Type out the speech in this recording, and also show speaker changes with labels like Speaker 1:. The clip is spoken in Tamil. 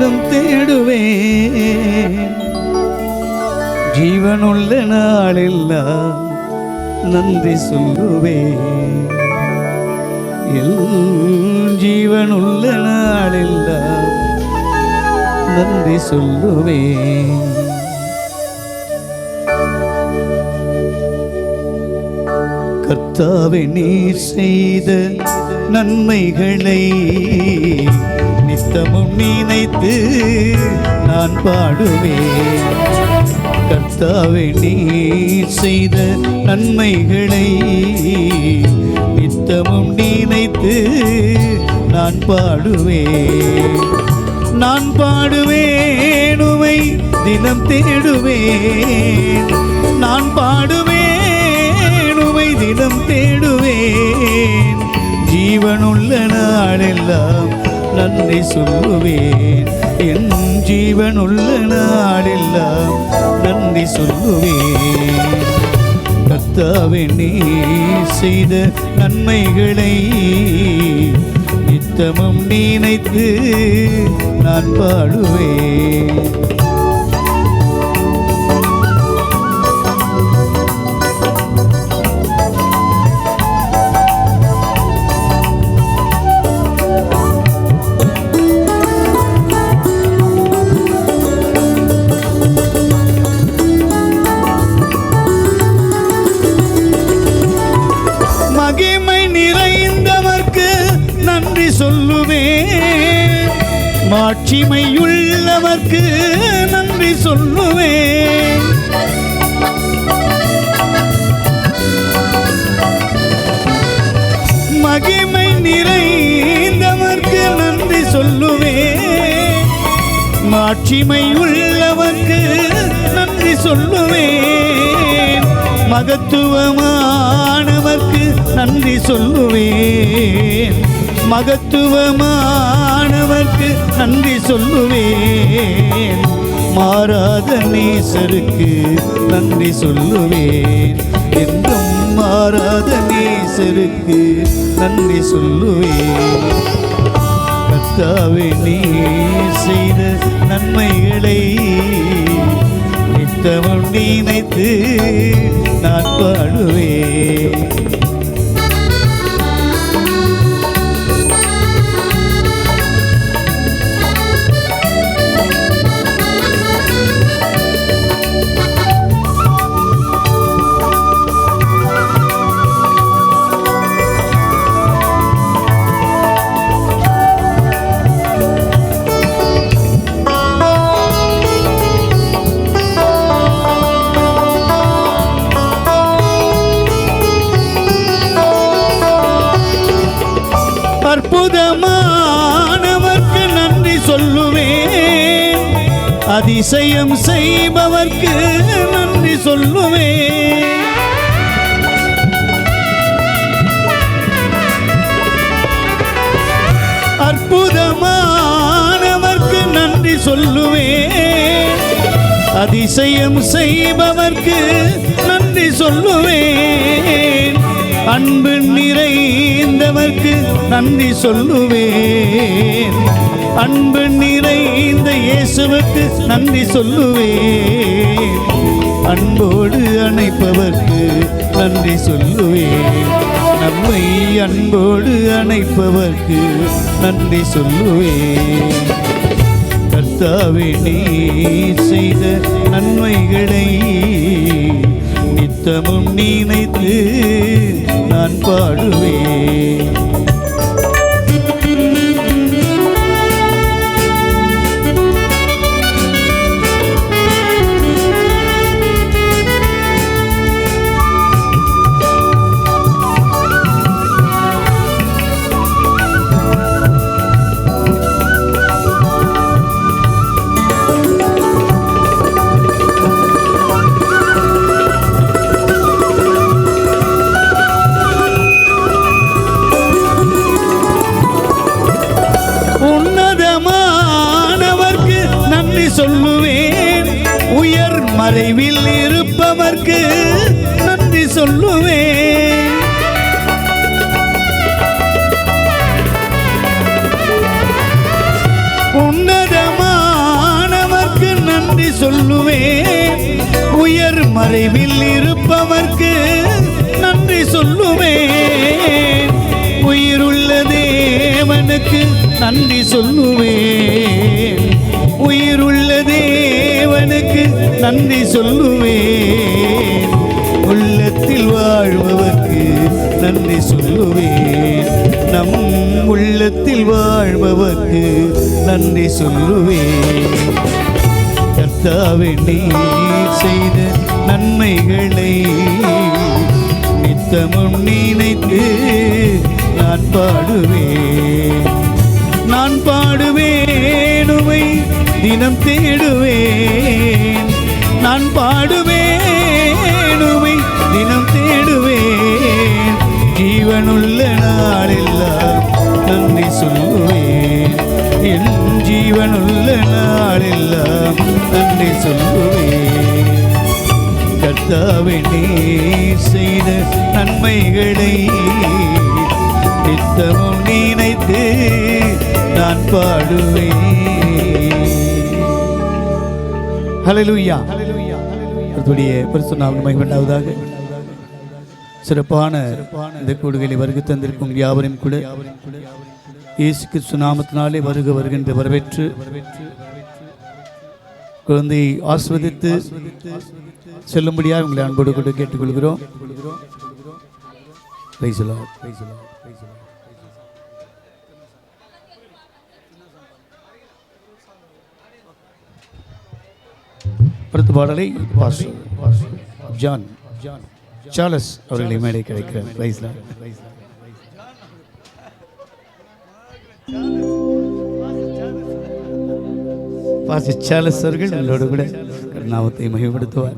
Speaker 1: தினம் தேடுவேன் ஜீவனுள்ள நாளெல்லாம் நன்றி சொல்லுவேன் ஜீவனுள்ள நாளெல்லாம் நன்றி சொல்லுவேன் கர்த்தாவே நீர் செய்த நன்மைகளை நித்தமும் நினைத்து நான் பாடுவேன். கர்த்தாவே நீ செய்த நன்மைகளை நித்தமும் நினைத்து நான் பாடுவேன். நான் பாடுவேன் உமை தினம் தேடுவேன். நான் பாடுவேன் உமை தினம் தேடுவேன். ஜீவனுள்ள நாளெல்லாம் நன்றி சொல்லுவேன். என் ஜீவனுள்ள நாடெல்லாம் நன்றி சொல்லுவேன். கத்தாவே நீ செய்த நன்மைகளை நித்தமும் நினைத்து நான் பாடுவேன். நிறைந்தவர்க்கு நன்றி சொல்லுவேன். மாட்சிமையுள்ளவர்க்கு நன்றி சொல்லுவேன். மகிமை நிறைந்தவர்க்கு நன்றி சொல்லுவேன். மாட்சிமை உள்ளவர்க்கு நன்றி சொல்லுவேன். மகத்துவமா நன்றி சொல்லுவேன். மகத்துவமானவர்க்கு நன்றி சொல்லுவேன். மாறாத நேசருக்கு நன்றி சொல்லுவேன். என்றும் மாறாத நேசருக்கு நன்றி சொல்லுவேன். கத்தாவே நீ செய்த நன்மைகளை நித்தமும் நினைத்து அதிசயம் செய்பவர்க்கு நன்றி சொல்லுவேன் அற்புதமானவர்க்கு நன்றி சொல்லுவேன் அதிசயம் செய்பவர்க்கு நன்றி சொல்லுவேன் அன்பு நிறைந்தவர்க்கு நன்றி சொல்லுவேன் அன்பு நிறை இயேசுவுக்கு நன்றி சொல்லுவேன். அன்போடு அணைப்பவர்க்கு நன்றி சொல்லுவேன். நம்மை அன்போடு அணைப்பவர்க்கு நன்றி சொல்லுவேன். கர்த்தாவே நீ செய்த நன்மைகளை நித்தமும் நினைத்து நான் பாடுவேன். உயர் மறைவில் இருப்பவர்க்கு நன்றி சொல்லுவேன். உன்னதமானவர்க்கு நன்றி சொல்லுவேன். உயர் மறைவில் இருப்பவர்க்கு நன்றி சொல்லுவேன். உயிருள்ள தேவனுக்கு நன்றி சொல்லுவேன். நன்றி சொல்லுவேன். உள்ளத்தில் வாழ்பவர்க்கு நன்றி சொல்லுவேன். நம் உள்ளத்தில் வாழ்பவர்க்கு நன்றி சொல்லுவேன். கர்த்தாவே நீர் செய்த நன்மைகளை நித்தமும் நினைத்து நான் பாடுவேன். நான் பாடுவேன் தினம் தேடுவேன். நான் பாடுவேனுமை தினம் தேடுவேன். ஜீவனுள்ள நாளெல்லாம் நன்றி சொல்லுவேன். என் ஜீவனுள்ள நாளெல்லாம் நன்றி சொல்லுவேன். கர்த்தாவே நீ செய்த நன்மைகளை நித்தமும் நினைத்து நான் பாடுவேன். ஹalleluya கர்த்தருடைய பரிசுத்த நாமம் மகிமையுண்டாவதாக சிறப்பான இந்த கூடுகளை வருகை தந்திருக்கும் யாவரையும் கூட இயேசு கிறிஸ்து நாமத்தினாலே வருக வருகின்ற வரவேற்று குழந்தையை ஆஸ்வதித்து செல்லும்படியாக உங்களை அன்போடு கூட கேட்டுக்கொள்கிறோம். அடுத்த பாடலை பாஸ்டர் ஜான் ஜான் சார்லஸ் அவர்களை மேடை கிடைக்கிறார் பிரைஸ் பாஸ்டர் சார்லஸ் அவர்கள் உங்களோடு கூட நாமத்தை மகிழ்ப்படுத்துவார்